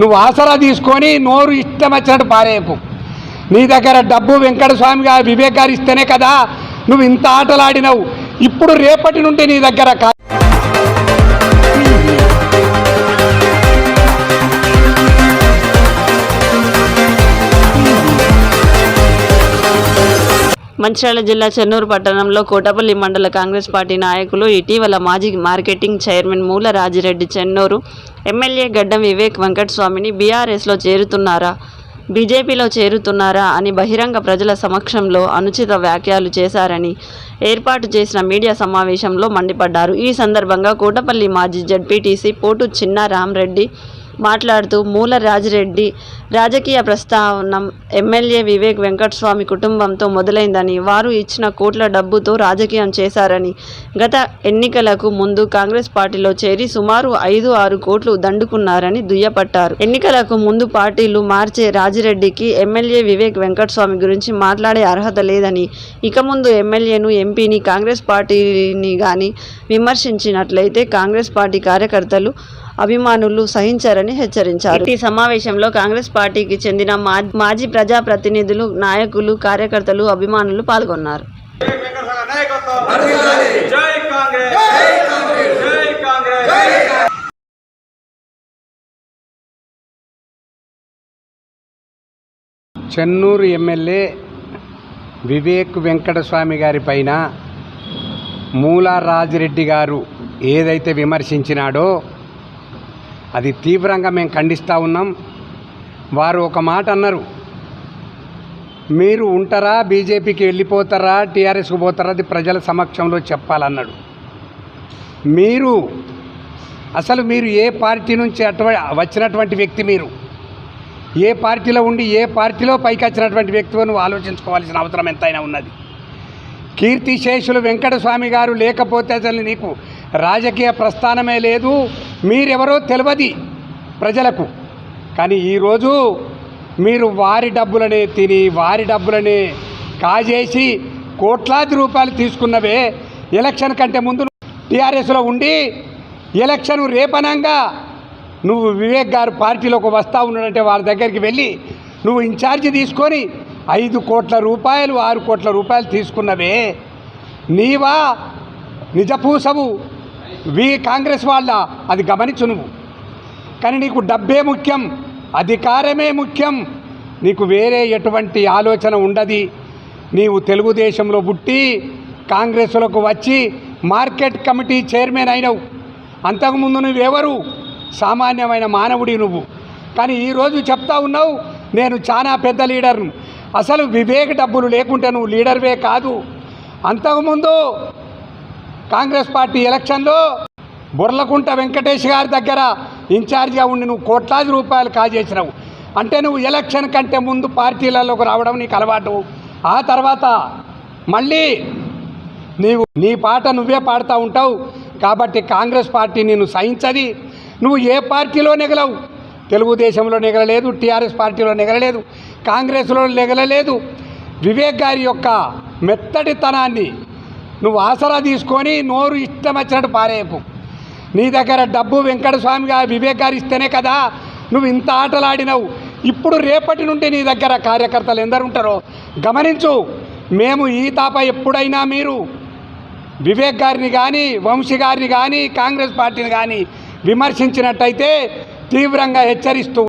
నువ్వు ఆసరా తీసుకొని నోరు ఇష్టం వచ్చినట్టు పారేపు నీ దగ్గర డబ్బు వెంకటస్వామి గారు వివేక్ గారు ఇస్తేనే కదా నువ్వు ఇంత ఆటలాడినవు. ఇప్పుడు రేపటి నుండి నీ దగ్గర మంచిర్యాల జిల్లా చెన్నూరు పట్టణంలో కోటపల్లి మండల కాంగ్రెస్ పార్టీ నాయకులు ఇటీవల మాజీ మార్కెటింగ్ చైర్మన్ మూల రాజిరెడ్డి చెన్నూరు ఎమ్మెల్యే గడ్డం వివేక్ వెంకటస్వామిని బీఆర్ఎస్లో చేరుతున్నారా? బీజేపీలో చేరుతున్నారా? అని బహిరంగ ప్రజల సమక్షంలో అనుచిత వ్యాఖ్యలు చేశారని ఏర్పాటు చేసిన మీడియా సమావేశంలో మండిపడ్డారు. ఈ సందర్భంగా కోటపల్లి మాజీ జడ్పీటీసీ పోటు చిన్న రామరెడ్డి మాట్లాడుతూ మూల రాజిరెడ్డి రాజకీయ ప్రస్తావన ఎమ్మెల్యే వివేక్ వెంకటస్వామి కుటుంబంతో మొదలైందని వారు ఇచ్చిన కోట్ల డబ్బుతో రాజకీయం చేశారని గత ఎన్నికలకు ముందు కాంగ్రెస్ పార్టీలో చేరి సుమారు ఐదు ఆరు కోట్లు దండుకున్నారని దుయ్యపట్టారు. ఎన్నికలకు ముందు పార్టీలు మార్చే రాజిరెడ్డికి ఎమ్మెల్యే వివేక్ వెంకటస్వామి గురించి మాట్లాడే అర్హత లేదని ఇక ముందు ఎమ్మెల్యేను ఎంపీని కాంగ్రెస్ పార్టీని కానీ విమర్శించినట్లయితే కాంగ్రెస్ పార్టీ కార్యకర్తలు అభిమానులు సహించారని హెచ్చరించారు. ఈ సమావేశంలో కాంగ్రెస్ పార్టీకి చెందిన మా- మాజీ ప్రజాప్రతినిధులు నాయకులు కార్యకర్తలు అభిమానులు పాల్గొన్నారు. జై కాంగ్రెస్ జై కాంగ్రెస్ చెన్నూరు ఎమ్మెల్యే వివేక్ వెంకటస్వామి గారి పైన మూలా రాజిరెడ్డి గారు ఏదైతే విమర్శించినాడో అది తీవ్రంగా మేము ఖండిస్తూ ఉన్నాం. వారు ఒక మాట అన్నారు. మీరు ఉంటారా బీజేపీకి వెళ్ళిపోతారా టీఆర్ఎస్కి పోతారా అది ప్రజల సమక్షంలో చెప్పాలన్నాడు. మీరు అసలు మీరు ఏ పార్టీ నుంచి అటువ వచ్చినటువంటి వ్యక్తి మీరు? ఏ పార్టీలో ఉండి ఏ పార్టీలో పైకి వచ్చినటువంటి వ్యక్తివో నువ్వు ఆలోచించుకోవాల్సిన అవసరం ఎంతైనా ఉన్నది. కీర్తిశేషులు వెంకటస్వామి గారు లేకపోతే అసలు నీకు రాజకీయ ప్రస్థానమే లేదు. మీరెవరో తెలియదు ప్రజలకు. కానీ ఈరోజు మీరు వారి డబ్బులనే తిని వారి డబ్బులనే కాజేసి కోట్లాది రూపాయలు తీసుకున్నవే ఎలక్షన్ కంటే ముందు టీఆర్ఎస్లో ఉండి ఎలక్షన్ రేపనంగా నువ్వు వివేక్ గారు పార్టీలోకి వస్తా ఉన్నాడంటే వారి దగ్గరికి వెళ్ళి నువ్వు ఇన్ఛార్జి తీసుకొని ఐదు కోట్ల రూపాయలు ఆరు కోట్ల రూపాయలు తీసుకున్నవే. నీవా నిజపూసవు. వి కాంగ్రెస్ వాళ్ళ అది గమనించు నువ్వు కానీ నీకు డబ్బే ముఖ్యం అధికారమే ముఖ్యం. నీకు వేరే ఎటువంటి ఆలోచన ఉండదు. నీవు తెలుగుదేశంలో పుట్టి కాంగ్రెస్లోకి వచ్చి మార్కెట్ కమిటీ చైర్మన్ అయినవు. అంతకుముందు నువ్వెవరు? సామాన్యమైన మానవుడి నువ్వు. కానీ ఈరోజు చెప్తా ఉన్నావు నేను చాలా పెద్ద లీడర్ను. అసలు వివేక డబ్బులు లేకుంటే నువ్వు లీడర్వే కాదు. అంతకుముందు కాంగ్రెస్ పార్టీ ఎలక్షన్లో బుర్లకుంట వెంకటేష్ గారి దగ్గర ఇన్ఛార్జిగా ఉండి నువ్వు కోట్లాది రూపాయలు కాజేసినావు. అంటే నువ్వు ఎలక్షన్ కంటే ముందు పార్టీలలోకి రావడం నీకు అలవాటు. ఆ తర్వాత మళ్ళీ నీవు నీ పాట నువ్వే పాడుతూ ఉంటావు. కాబట్టి కాంగ్రెస్ పార్టీ నేను సహించది. నువ్వు ఏ పార్టీలో నెగలవు. తెలుగుదేశంలో నెగలలేదు టీఆర్ఎస్ పార్టీలో నెగలలేదు కాంగ్రెస్లో నెగలలేదు. వివేక్ గారి యొక్క మెత్తటితనాన్ని నువ్వు ఆసరా తీసుకొని నోరు ఇష్టం వచ్చినట్టు పారేపు నీ దగ్గర డబ్బు వెంకటస్వామిగా వివేకారు వివేక్ ఇస్తేనే కదా నువ్వు ఇంత ఆటలాడినావు. ఇప్పుడు రేపటి నుండి నీ దగ్గర కార్యకర్తలు ఎందరు ఉంటారో గమనించు. మేము ఈ తాప ఎప్పుడైనా మీరు వివేక్ గారిని కానీ వంశీ గారిని కానీ కాంగ్రెస్ పార్టీని కానీ విమర్శించినట్టయితే తీవ్రంగా హెచ్చరిస్తూ